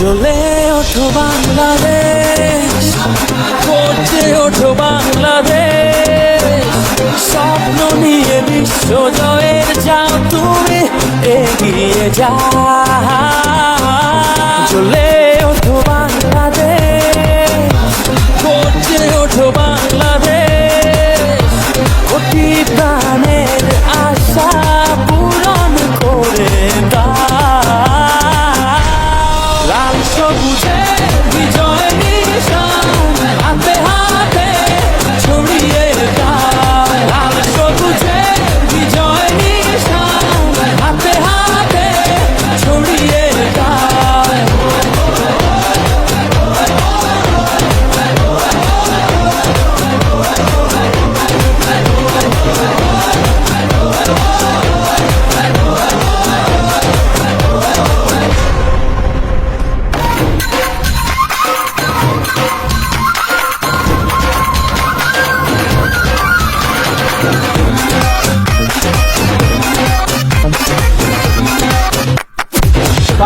চলে ওঠো বাংলাদেশ করছে ওঠো বাংলাদেশ। স্বপ্ন নিয়ে বিশ্ব জয়ের যাও তুমি এগিয়ে যা 说不在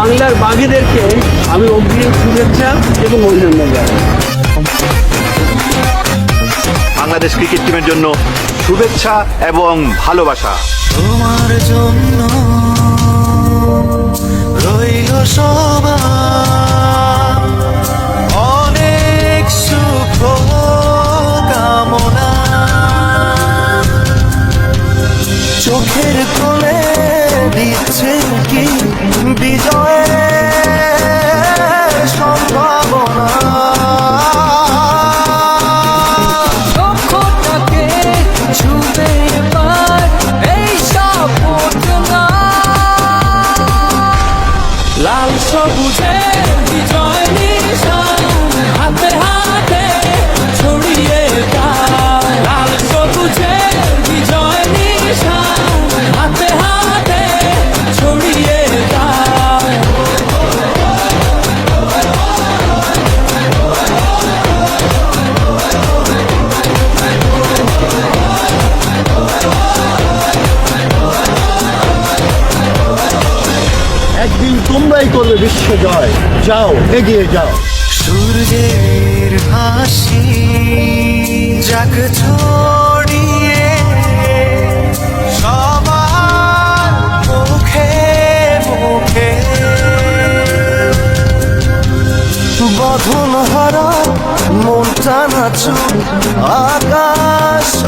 বাংলার বাঘেদেরকে আমি অগ্রিম শুভেচ্ছা এবং অভিনন্দন জানাই। বাংলাদেশ ক্রিকেট টিমের জন্য শুভেচ্ছা এবং ভালোবাসা। তোমার জন্য রইল সবার অনেক সুখ কামনা। চোখের লাল সবুজে বিজয় একদিন তোমরাই করবে বিশ্ব জয়। যাও, এগিয়ে যাও। সূর্যের হাসি যাক ছড়িয়ে মুখে মুখে। হারা মনটা নাচু আকাশ